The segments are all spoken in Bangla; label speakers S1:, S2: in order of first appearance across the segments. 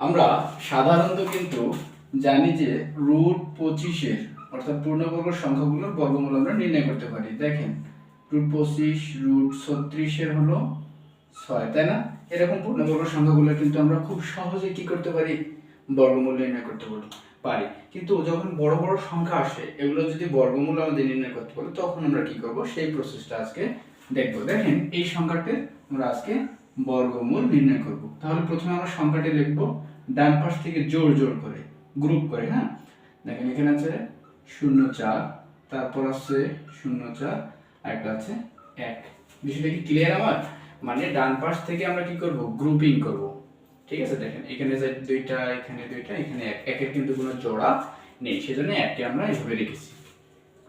S1: আমরা সাধারণত কিন্তু জানি যে রুট পঁচিশের অর্থাৎ পূর্ণবর্গ সংখ্যাগুলোর বর্গমূল আমরা নির্ণয় করতে পারি। দেখেন, রুট পঁচিশ, রুট ছত্রিশের হলো ছয়, তাই না? এরকম পূর্ণবর্গ সংখ্যাগুলো কিন্তু আমরা খুব সহজে কি করতে পারি? বর্গমূল নির্ণয় করতে পারি। পারি। কিন্তু যখন বড় বড় সংখ্যা আসে, এগুলো যদি বর্গমূল আমাদের নির্ণয় করতে পারি, তখন আমরা কি করব? সেই প্রসেসটা আজকে দেখব। দেখেন, এই সংখ্যাটি আমরা আজকে বর্গমূল নির্ণয় করব। তাহলে প্রথমে আমরা সংখ্যাটি লিখব, ডান পাশ থেকে জোর জোর করে গ্রুপ করে হ্যাঁ? দেখেন এখানে আছে শূন্য চার, তারপর আছে শূন্য চার একটা আছে এক। বিষয়টা কি ক্লিয়ার আমার? মানে ডান পাশ থেকে আমরা কি করব? গ্রুপিং করব। ঠিক আছে, দেখেন এখানে যে দুইটা, এখানে দুইটা, এখানে এক। একের কিন্তু কোনো জোড়া নেই, সেজন্য এককে আমরা এভাবে রেখেছি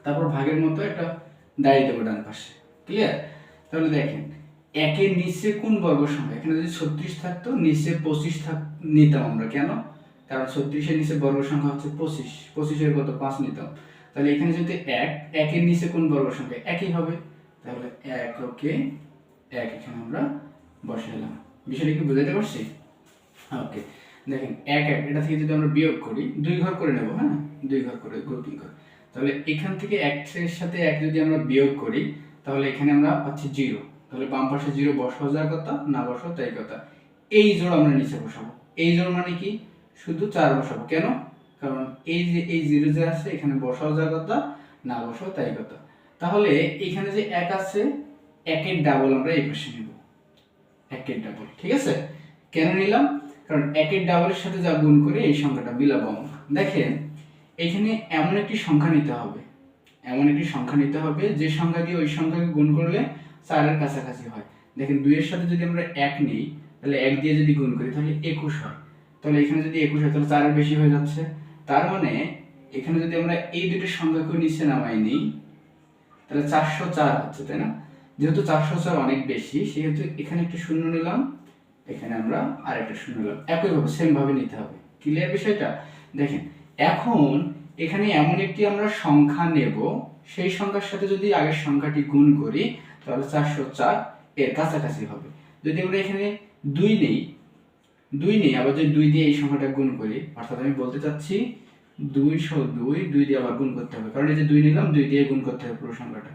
S1: তারপর ভাগের মতো একটা দাঁড়িয়ে দেবো ডান পাশে। ক্লিয়ার তাহলে দেখেন একের নিচে কোন বর্গ সংখ্যা? এখানে যদি ছত্রিশ থাকতো, নিচে পঁচিশ থাক, নিতাম আমরা, কেন? কারণ ছত্রিশের নিচে বর্গ সংখ্যা হচ্ছে পঁচিশ। পঁচিশের কত? পাঁচ নিতাম। তাহলে এখানে যদি এক, একের নিচে কোন বর্গ সংখ্যা? একই হবে। তাহলে এক, ওকে, এক এখানে আমরা বসাইলাম বিষয়টা কি বুঝাতে পারছি? ওকে, দেখেন, এক এক, এটা থেকে যদি আমরা বিয়োগ করি, দুই ঘর করে নেব হ্যাঁ? দুই ঘর করে গ্রুপিং করে তাহলে এখান থেকে একের সাথে এক যদি আমরা বিয়োগ করি, তাহলে এখানে আমরা পাচ্ছি জিরো। তাহলে বাম পাশে জিরো বসাও যাওয়ার কথা, না বসাও তাই কথা। এই জোড় আমরা নিচে বসাবো। এই জোড় মানে কি? শুধু চার বসাবো। কেন? কারণ এই যে, এই জিরো যে আছে, এখানে বসাও যাওয়ার কথা, না বসাও তাই কথা। তাহলে এখানে যে এক আছে, একের ডাবল আমরা এই পাশে নিব। একের ডাবল ঠিক আছে? কেন নিলাম? কারণ একের ডাবলের সাথে যা গুণ করে, এই সংখ্যাটা মিলাবো আমরা। দেখেন, এখানে এমন একটি সংখ্যা নিতে হবে। এমন একটি সংখ্যা নিতে হবে যে সংখ্যা দিয়ে ওই সংখ্যাকে গুণ করলে চারের কাছাকাছি হয়। দেখেন দুইয়ের সাথে যদি আমরা এক নিই, তাহলে এক দিয়ে যদি গুণ করি, তাহলে একুশ হয়। তাহলে এখানে যদি একুশ হয়, তাহলে চারের বেশি হয়ে যাচ্ছে। তার মানে এখানে যদি আমরা এই দুটো সংখ্যাকে নিচে নামাই নিই, তাহলে চারশো চার হচ্ছে, তাই না? যেহেতু চারশো চার অনেক বেশি, সেহেতু এখানে একটু শূন্য নিলাম, এখানে আমরা আরেকটা শূন্য নিলাম। একইভাবে সেম ভাবে নিতে হবে। ক্লিয়ার বিষয়টা? দেখেন, এখন এখানে এমন একটি আমরা সংখ্যা নেব, সেই সংখ্যার সাথে যদি আগের সংখ্যাটি গুণ করি তাহলে চারশো চার এর কাছাকাছি হবে। যদি আমরা এখানে দুই নেই দুই নেই, আবার যদি দুই দিয়ে এই সংখ্যাটা গুণ করি, অর্থাৎ আমি বলতে চাচ্ছি দুইশো দুই দুই দিয়ে আবার গুণ করতে হবে। কারণ এই যে দুই নিলাম, দুই দিয়ে গুণ করতে হবে পুরো সংখ্যাটা।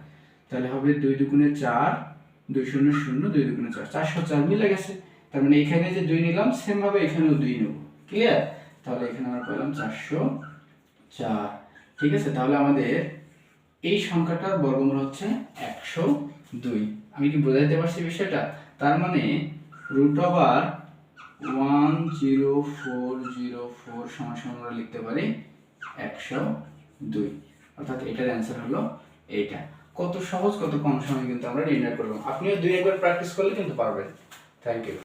S1: তাহলে হবে দুই দুগুণে চার, দুই শূন্য শূন্য, দুই দুগুণে চার। চারশো চার মিলে গেছে। তার মানে এখানে যে দুই নিলাম সেম ভাবে এখানেও দুই নেব। ক্লিয়ার তাহলে এখানে আমরা পেলাম চারশো চার। ঠিক আছে? তাহলে আমাদের এই সংখ্যাটার বর্গমূল হচ্ছে একশো দুই। আমি কি বোঝাইতে পারছি বিষয়টা? তার মানে root over one zero four zero four সমান সমান আমরা লিখতে পারি একশো দুই। অর্থাৎ এটার অ্যান্সার হলো এইটা। কত সহজ, কত কম সময় কিন্তু আমরা নির্ণয় করলাম আপনিও দুই একবার প্র্যাকটিস করলে কিন্তু পারবেন। Thank you